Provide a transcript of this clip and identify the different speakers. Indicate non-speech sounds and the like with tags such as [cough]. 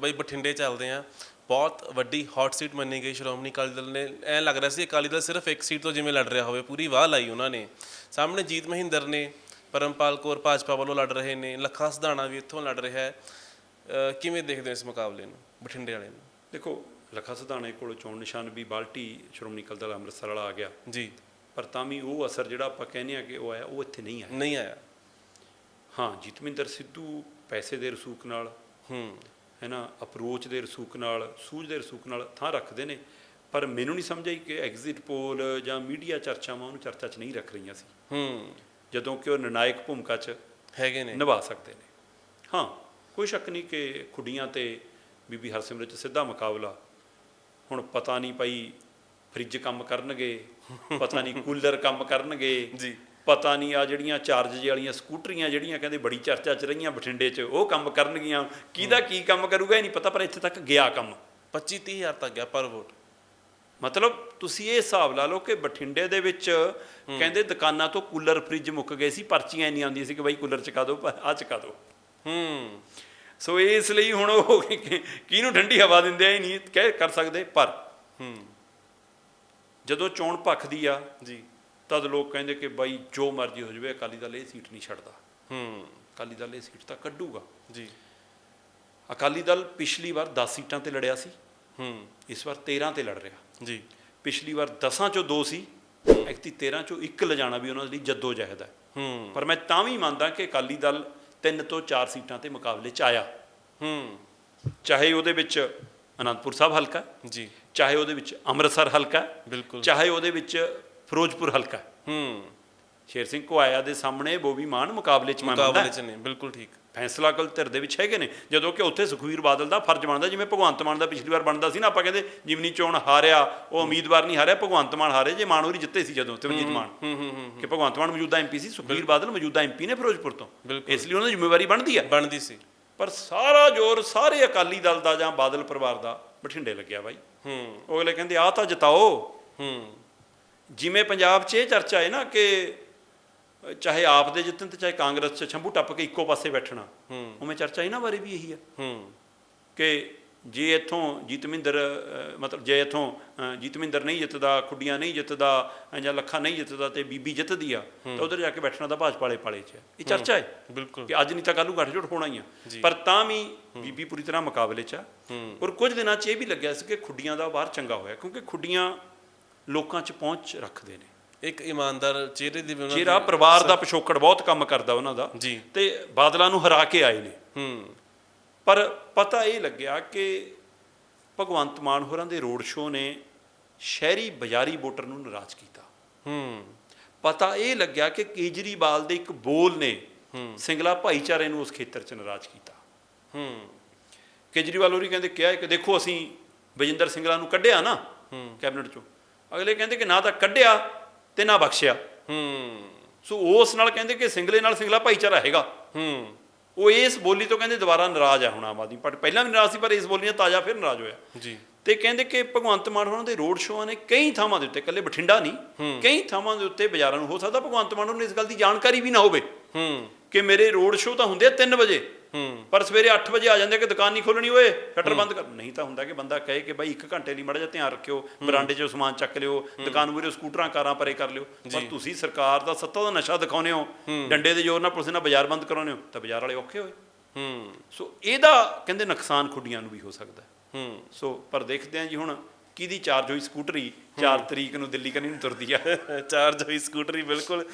Speaker 1: ਬਈ ਬਠਿੰਡੇ ਚੱਲਦੇ ਆ। ਬਹੁਤ ਵੱਡੀ ਹੌਟ ਸੀਟ ਮੰਨੀ ਗਈ ਸ਼੍ਰੋਮਣੀ ਅਕਾਲੀ ਦਲ ਨੇ। ਐ ਲੱਗ ਰਿਹਾ ਸੀ ਅਕਾਲੀ ਦਲ ਸਿਰਫ ਇੱਕ ਸੀਟ ਤੋਂ ਜਿਵੇਂ ਲੜ ਰਿਹਾ ਹੋਵੇ ਪੂਰੀ ਵਾਹ ਲਾਈ ਉਹਨਾਂ ਨੇ। ਸਾਹਮਣੇ ਜੀਤ ਮਹਿੰਦਰ ਨੇ ਪਰਮਪਾਲ ਕੌਰ ਭਾਜਪਾ ਵੱਲੋਂ ਲੜ ਰਹੇ ਨੇ ਲੱਖਾ ਸਧਾਣਾ ਵੀ ਇੱਥੋਂ ਲੜ ਰਿਹਾ ਹੈ। ਕਿਵੇਂ ਦੇਖਦੇ ਹੋ ਇਸ ਮੁਕਾਬਲੇ ਨੂੰ ਬਠਿੰਡੇ ਵਾਲੇ ਨੂੰ?
Speaker 2: ਦੇਖੋ ਲੱਖਾ ਸਿਧਾਣੇ ਕੋਲ ਚੋਣ ਨਿਸ਼ਾਨ ਵੀ ਬਾਲਟੀ ਸ਼੍ਰੋਮਣੀ ਅਕਾਲੀ ਦਲ ਅੰਮ੍ਰਿਤਸਰ ਵਾਲਾ ਆ ਗਿਆ।
Speaker 1: ਜੀ।
Speaker 2: ਪਰ ਤਾਂ ਵੀ ਉਹ ਅਸਰ ਜਿਹੜਾ ਆਪਾਂ ਕਹਿੰਦੇ ਆ ਕਿ ਉਹ ਆਇਆ ਉਹ ਇੱਥੇ ਨਹੀਂ ਆਇਆ।
Speaker 1: ਨਹੀਂ ਆਇਆ।
Speaker 2: ਹਾਂ ਜੀਤਮਿੰਦਰ ਸਿੱਧੂ ਪੈਸੇ ਦੇ ਰਸੂਖ ਨਾਲ
Speaker 1: ਹੂੰ।
Speaker 2: ਹੈ ਨਾ ਅਪਰੋਚ ਦੇ ਰਸੂਖ ਨਾਲ ਸੂਝ ਦੇ ਰਸੂਖ ਨਾਲ ਥਾਂ ਰੱਖਦੇ ਨੇ। ਪਰ ਮੈਨੂੰ ਨਹੀਂ ਸਮਝ ਆਈ ਕਿ ਐਗਜ਼ਿਟ ਪੋਲ ਜਾਂ ਮੀਡੀਆ ਚਰਚਾਵਾਂ ਉਹਨੂੰ ਚਰਚਾ 'ਚ ਨਹੀਂ ਰੱਖ ਰਹੀਆਂ ਸੀ।
Speaker 1: ਹੂੰ।
Speaker 2: ਜਦੋਂ ਕਿ ਉਹ ਨਿਰਣਾਇਕ ਭੂਮਿਕਾ 'ਚ
Speaker 1: ਹੈਗੇ ਨੇ।
Speaker 2: ਨਿਭਾ ਸਕਦੇ ਨੇ। ਹਾਂ ਕੋਈ ਸ਼ੱਕ ਨਹੀਂ ਕਿ ਖੁੱਡੀਆਂ ਤੇ ਬੀਬੀ ਹਰਸਿਮਰਤ ਸਿੱਧਾ ਮੁਕਾਬਲਾ। ਹੁਣ ਪਤਾ ਨਹੀਂ ਭਾਈ ਫ੍ਰਿਜ ਕੰਮ ਕਰਨਗੇ ਪਤਾ ਨਹੀਂ ਕੂਲਰ [laughs] ਕੰਮ ਕਰਨਗੇ।
Speaker 1: ਜੀ।
Speaker 2: ਪਤਾ ਨਹੀਂ ਆ ਜਿਹੜੀਆਂ ਚਾਰਜ ਵਾਲੀਆਂ ਸਕੂਟਰੀਆਂ ਜਿਹੜੀਆਂ ਕਹਿੰਦੇ ਬੜੀ ਚਰਚਾ 'ਚ ਰਹੀਆਂ ਬਠਿੰਡੇ 'ਚ ਉਹ ਕੰਮ ਕਰਨਗੀਆਂ। ਕਿਹਦਾ ਕੀ ਕੰਮ ਕਰੂਗਾ ਇਹ ਨਹੀਂ ਪਤਾ ਪਰ ਇੱਥੇ ਤੱਕ ਗਿਆ ਕੰਮ।
Speaker 1: 25 30 ਹਜ਼ਾਰ ਤੱਕ ਗਿਆ ਪਰ ਵੋਟ।
Speaker 2: ਮਤਲਬ ਤੁਸੀਂ ਇਹ ਹਿਸਾਬ ਲਾ ਲਓ ਕਿ ਬਠਿੰਡੇ ਦੇ ਵਿੱਚ ਕਹਿੰਦੇ ਦੁਕਾਨਾਂ ਤੋਂ ਕੂਲਰ ਫ੍ਰਿਜ ਮੁੱਕ ਗਏ ਸੀ ਪਰਚੀਆਂ ਇੰਨੀਆਂ ਆਉਂਦੀਆਂ ਸੀ ਕਿ ਬਾਈ ਕੂਲਰ ਚਕਾ ਦਿਓ ਆ ਚਕਾ ਦਿਓ।
Speaker 1: ਹੂੰ।
Speaker 2: ਸੋ ਇਸ ਲਈ ਹੁਣ ਉਹ ਕਿਹਨੂੰ ਠੰਡੀ ਹਵਾ ਦਿੰਦੇ ਆ ਇਹ ਨਹੀਂ ਕਹਿ ਕਰ ਸਕਦੇ ਪਰ
Speaker 1: ਹੂੰ।
Speaker 2: ਜਦੋਂ ਚੋਣ ਭਖਦੀ ਆ
Speaker 1: ਜੀ।
Speaker 2: ਤਦ ਲੋਕ ਕਹਿੰਦੇ ਕਿ ਬਾਈ ਜੋ ਮਰਜ਼ੀ ਹੋ ਜਾਵੇ ਅਕਾਲੀ ਦਲ ਇਹ ਸੀਟ ਨਹੀਂ ਛੱਡਦਾ।
Speaker 1: ਹੂੰ।
Speaker 2: ਅਕਾਲੀ ਦਲ ਇਹ ਸੀਟ ਤਾਂ ਕੱਢੂਗਾ।
Speaker 1: ਜੀ।
Speaker 2: ਅਕਾਲੀ ਦਲ ਪਿਛਲੀ ਵਾਰ 10 ਸੀਟਾਂ ਤੇ ਲੜਿਆ ਸੀ।
Speaker 1: ਹੂੰ।
Speaker 2: ਇਸ ਵਾਰ 13 ਤੇ ਲੜ ਰਿਹਾ।
Speaker 1: ਜੀ।
Speaker 2: ਪਿਛਲੀ ਵਾਰ 10 ਚੋਂ 2 ਸੀ। ਐਕਤੀ 13 ਚੋਂ ਇੱਕ ਲਿਜਾਣਾ ਵੀ ਉਹਨਾਂ ਲਈ ਜੱਦੋ ਜਹਿਦ ਹੈ।
Speaker 1: ਹੂੰ।
Speaker 2: ਪਰ ਮੈਂ ਤਾਂ ਵੀ ਮੰਨਦਾ ਕਿ ਅਕਾਲੀ ਦਲ 3 ਤੋਂ 4 ਸੀਟਾਂ ਤੇ ਮੁਕਾਬਲੇ 'ਚ ਆਇਆ।
Speaker 1: ਹੂੰ।
Speaker 2: ਚਾਹੇ ਉਹਦੇ ਵਿੱਚ ਅਨੰਦਪੁਰ ਸਾਹਿਬ ਹਲਕਾ
Speaker 1: ਜੀ।
Speaker 2: ਚਾਹੇ ਉਹਦੇ ਵਿੱਚ ਅੰਮ੍ਰਿਤਸਰ ਹਲਕਾ
Speaker 1: ਬਿਲਕੁਲ।
Speaker 2: ਚਾਹੇ ਉਹਦੇ ਵਿੱਚ ਫਿਰੋਜ਼ਪੁਰ ਹਲਕਾ। ਹੈ। ਸ਼ੇਰ ਸਿੰਘ ਕੋਆਇਆ ਦੇ ਸਾਹਮਣੇ ਬੋਬੀ ਮਾਨ ਮੁਕਾਬਲੇ 'ਚ ਮੈਂ
Speaker 1: ਮੁਕਾਬਲੇ ਚ ਨੇ ਬਿਲਕੁਲ ਠੀਕ।
Speaker 2: ਫੈਸਲਾ ਕਲ ਧਿਰ ਦੇ ਵਿੱਚ ਹੈਗੇ ਨੇ। ਜਦੋਂ ਕਿ ਉੱਥੇ ਸੁਖਵੀਰ ਬਾਦਲ ਦਾ ਫਰਜ਼ ਬਣਦਾ ਜਿਵੇਂ ਭਗਵੰਤ ਮਾਨ ਦਾ ਪਿਛਲੀ ਵਾਰ ਬਣਦਾ ਸੀ ਨਾ ਆਪਾਂ ਕਹਿੰਦੇ ਜਿਮਨੀ ਚੋਣ ਹਾਰਿਆ ਉਹ ਉਮੀਦਵਾਰ ਨਹੀਂ ਹਾਰਿਆ ਭਗਵੰਤ ਮਾਨ ਹਾਰੇ ਜੇ ਮਾਨ ਹੋਰੀ ਜਿੱਤੇ ਸੀ ਜਦੋਂ ਸਿਮਰਜੀਤ ਮਾਨ। ਕਿ ਭਗਵੰਤ ਮਾਨ ਮੌਜੂਦਾ ਐਮਪੀ ਸੀ ਸੁਖਵੀਰ ਬਾਦਲ ਮੌਜੂਦਾ ਐਮਪੀ ਨੇ ਫਿਰੋਜ਼ਪੁਰ ਤੋਂ। ਇਸ ਲਈ ਉਹਨਾਂ ਦੀ ਜ਼ਿੰਮੇਵਾਰੀ ਬਣਦੀ ਹੈ
Speaker 1: ਬਣਦੀ ਸੀ।
Speaker 2: ਪਰ ਸਾਰਾ ਜ਼ੋਰ ਸਾਰੇ ਅਕਾਲੀ ਦਲ ਦਾ ਜਾਂ ਬਾਦਲ ਪਰਿਵਾਰ ਦਾ ਬਠਿੰਡੇ ਲੱਗਿਆ ਬਾਈ।
Speaker 1: ਹੂੰ।
Speaker 2: ਉਹ ਅਗਲੇ ਕਹਿੰਦੇ ਆਹ ਤਾਂ ਜਿਤਾਓ।
Speaker 1: ਹੂੰ।
Speaker 2: ਜਿਵੇਂ ਪੰਜਾਬ 'ਚ ਇਹ ਚਰਚਾ ਹੈ ਨਾ ਕਿ ਚਾਹੇ ਆਪ ਦੇ ਜਿੱਤਣ ਤੇ ਚਾਹੇ ਕਾਂਗਰਸ 'ਚ ਛੰਭੂ ਟੱਪ ਕੇ ਇੱਕੋ ਪਾਸੇ ਬੈਠਣਾ
Speaker 1: ਹੂੰ।
Speaker 2: ਉਵੇਂ ਚਰਚਾ ਇਹਨਾਂ ਬਾਰੇ ਵੀ ਇਹੀ ਆ।
Speaker 1: ਹੂੰ।
Speaker 2: ਕਿ ਜੇ ਇੱਥੋਂ ਜੀਤਮਿੰਦਰ ਮਤਲਬ ਜੇ ਇੱਥੋਂ ਜੀਤਮਿੰਦਰ ਨਹੀਂ ਜਿੱਤਦਾ ਖੁੱਡੀਆਂ ਨਹੀਂ ਜਿੱਤਦਾ ਜਾਂ ਲੱਖਾ ਨਹੀਂ ਜਿੱਤਦਾ ਤੇ ਬੀਬੀ ਜਿੱਤਦੀ ਆ ਤਾਂ ਉਧਰ ਜਾ ਕੇ ਬੈਠਣਾ ਤਾਂ ਭਾਜਪਾ ਵਾਲੇ ਪਾਲੇ 'ਚ ਇਹ ਚਰਚਾ ਹੈ
Speaker 1: ਬਿਲਕੁਲ।
Speaker 2: ਕਿ ਅੱਜ ਨਹੀਂ ਤਾਂ ਕੱਲ੍ਹ ਨੂੰ ਗੱਠਜੋੜ ਹੋਣਾ ਹੀ ਆ। ਪਰ ਤਾਂ ਵੀ ਬੀਬੀ ਪੂਰੀ ਤਰ੍ਹਾਂ ਮੁਕਾਬਲੇ 'ਚ ਆ। ਔਰ ਕੁਝ ਦਿਨਾਂ 'ਚ ਇਹ ਵੀ ਲੱਗਿਆ ਸੀ ਕਿ ਖੁੱਡੀਆਂ ਦਾ ਬਾਹਰ ਚੰਗਾ ਹੋਇਆ ਕਿਉਂਕਿ ਖੁੱਡੀਆਂ ਲੋਕਾਂ 'ਚ ਪਹੁੰਚ ਰੱਖਦੇ ਨੇ।
Speaker 1: ਇੱਕ ਇਮਾਨਦਾਰ ਚਿਹਰੇ ਦੀ ਉਹਨਾਂ
Speaker 2: ਜਿਹੜਾ ਪਰਿਵਾਰ ਦਾ ਪਿਛੋਕੜ ਬਹੁਤ ਕੰਮ ਕਰਦਾ ਉਹਨਾਂ ਦਾ
Speaker 1: ਜੀ।
Speaker 2: ਤੇ ਬਾਦਲਾਂ ਨੂੰ ਹਰਾ ਕੇ ਆਏ ਨੇ।
Speaker 1: ਹੂੰ।
Speaker 2: ਪਰ ਪਤਾ ਇਹ ਲੱਗਿਆ ਕਿ ਭਗਵੰਤ ਮਾਨ ਹੋਰਾਂ ਦੇ ਰੋਡ ਸ਼ੋਅ ਨੇ ਸ਼ਹਿਰੀ ਬਾਜ਼ਾਰੀ ਵੋਟਰ ਨੂੰ ਨਾਰਾਜ਼ ਕੀਤਾ।
Speaker 1: ਹੂੰ।
Speaker 2: ਪਤਾ ਇਹ ਲੱਗਿਆ ਕਿ ਕੇਜਰੀਵਾਲ ਦੇ ਇੱਕ ਬੋਲ ਨੇ ਸਿੰਗਲਾ ਭਾਈਚਾਰੇ ਨੂੰ ਉਸ ਖੇਤਰ 'ਚ ਨਾਰਾਜ਼ ਕੀਤਾ।
Speaker 1: ਹੂੰ।
Speaker 2: ਕੇਜਰੀਵਾਲ ਹੋਰੀ ਕਹਿੰਦੇ ਕਿਹਾ ਕਿ ਦੇਖੋ ਅਸੀਂ ਵਿਜੇਂਦਰ ਸਿੰਗਲਾ ਨੂੰ ਕੱਢਿਆ ਨਾ ਕੈਬਨਿਟ 'ਚੋਂ। ਅਗਲੇ ਕਹਿੰਦੇ ਕਿ ਨਾ ਤਾਂ ਕੱਢਿਆ ਤੇ ਨਾ ਬਖਸ਼ਿਆ।
Speaker 1: ਹੂੰ।
Speaker 2: ਸੋ ਉਸ ਨਾਲ ਕਹਿੰਦੇ ਕਿ ਸਿੰਗਲੇ ਨਾਲ ਸਿੰਗਲਾ ਭਾਈਚਾਰਾ ਹੈਗਾ।
Speaker 1: ਹੂੰ।
Speaker 2: ਉਹ ਇਸ ਬੋਲੀ ਤੋਂ ਕਹਿੰਦੇ ਦੁਬਾਰਾ ਨਾਰਾਜ਼ ਆ ਹੁਣ ਆਮ ਆਦਮੀ। ਪਾਰਟੀ ਪਹਿਲਾਂ ਵੀ ਨਾਰਾਜ਼ ਸੀ ਪਰ ਇਸ ਬੋਲੀ ਨਾਲ ਤਾਜ਼ਾ ਫਿਰ ਨਾਰਾਜ਼ ਹੋਇਆ।
Speaker 1: ਜੀ।
Speaker 2: ਤੇ ਕਹਿੰਦੇ ਕਿ ਭਗਵੰਤ ਮਾਨ ਹੋਰਾਂ ਦੇ ਰੋਡ ਸ਼ੋਆਂ ਨੇ ਕਈ ਥਾਵਾਂ ਦੇ ਉੱਤੇ ਇਕੱਲੇ ਬਠਿੰਡਾ ਨਹੀਂ ਕਈ ਥਾਵਾਂ ਦੇ ਉੱਤੇ ਬਾਜ਼ਾਰਾਂ ਨੂੰ ਹੋ ਸਕਦਾ ਭਗਵੰਤ ਮਾਨ ਨੂੰ ਇਸ ਗੱਲ ਦੀ ਜਾਣਕਾਰੀ ਵੀ ਨਾ ਹੋਵੇ
Speaker 1: ਹੂੰ।
Speaker 2: ਕਿ ਮੇਰੇ ਰੋਡ ਸ਼ੋਅ ਤਾਂ ਹੁੰਦੇ ਆ 3 ਵਜੇ। ਪਰ ਸਵੇਰੇ 8 ਵਜੇ ਆ ਜਾਂਦੇ ਕਿ ਦੁਕਾਨ ਨਹੀਂ ਖੋਲਣੀ ਓਏ ਸ਼ਟਰ ਬੰਦ ਕਰ। ਨਹੀਂ ਤਾਂ ਹੁੰਦਾ ਕਿ ਬੰਦਾ ਕਹੇ ਕਿ ਬਾਈ 1 ਘੰਟੇ ਲਈ ਮੜਾ ਜਿਹਾ ਧਿਆਨ ਰੱਖਿਓ ਬਰਾਂਡੇ 'ਚੋਂ ਸਮਾਨ ਚੱਕ ਲਿਓ ਦੁਕਾਨ ਮੂਹਰੇ ਸਕੂਟਰਾਂ ਕਾਰਾਂ ਪਰੇ ਕਰ ਲਿਓ। ਪਰ ਤੁਸੀਂ ਸਰਕਾਰ ਦਾ ਸੱਤਾ ਦਾ ਨਸ਼ਾ ਦਿਖਾਉਂਦੇ ਹੋ ਡੰਡੇ ਦੇ ਜ਼ੋਰ ਨਾਲ ਪੁਲਿਸ ਨਾਲ ਬਾਜ਼ਾਰ ਬੰਦ ਕਰਾਉਂਦੇ ਹੋ ਤਾਂ ਬਾਜ਼ਾਰ ਵਾਲੇ ਔਖੇ ਹੋਏ।
Speaker 1: ਹੂੰ।
Speaker 2: ਸੋ ਇਹਦਾ ਕਹਿੰਦੇ ਨੁਕਸਾਨ ਖੁੱਡੀਆਂ ਨੂੰ ਵੀ ਹੋ ਸਕਦਾ।
Speaker 1: ਹੈ।
Speaker 2: ਸੋ ਪਰ ਦੇਖਦੇ ਹਾਂ ਜੀ ਹੁਣ ਕਿਹਦੀ ਚਾਰਜ ਹੋਈ ਸਕੂਟਰੀ 4 ਤਰੀਕ ਨੂੰ ਦਿੱਲੀ ਕਨੀ ਨੂੰ ਤੁਰਦੀ ਆ। [laughs]
Speaker 1: ਚਾਰਜ ਹੋਈ ਸਕੂਟਰੀ ਬਿਲਕੁਲ।